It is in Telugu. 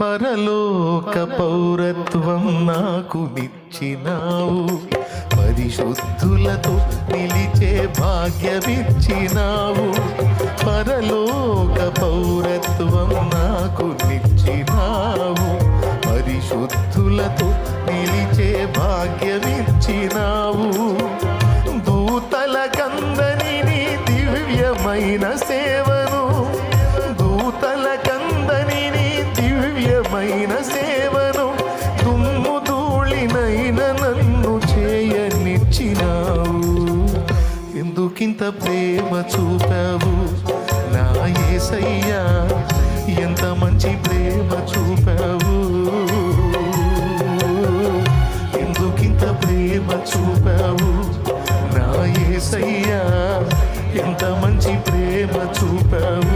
పరలోక పౌరత్వం నాకు నిచ్చినావు. పరిశుద్ధులతో నిలిచే భాగ్యమిచ్చినావు. పరలోక పౌరత్వం నాకు నిచ్చినావు. పరిశుద్ధులతో నిలిచే భాగ్యమిచ్చినావు. దూతల కందని నీ దివ్యమైన సేవ తూలిన సేవను దుమ్ము తూళినైన నన్ను చేయనిచ్చినావు. ఎందుకింత ప్రేమ చూపావు? నా ఏసయ్యా ఎంత మంచి ప్రేమ చూపావు? ఎందుకింత ప్రేమ చూపావు? నా ఏసయ్యా ఎంత మంచి ప్రేమ చూపావు?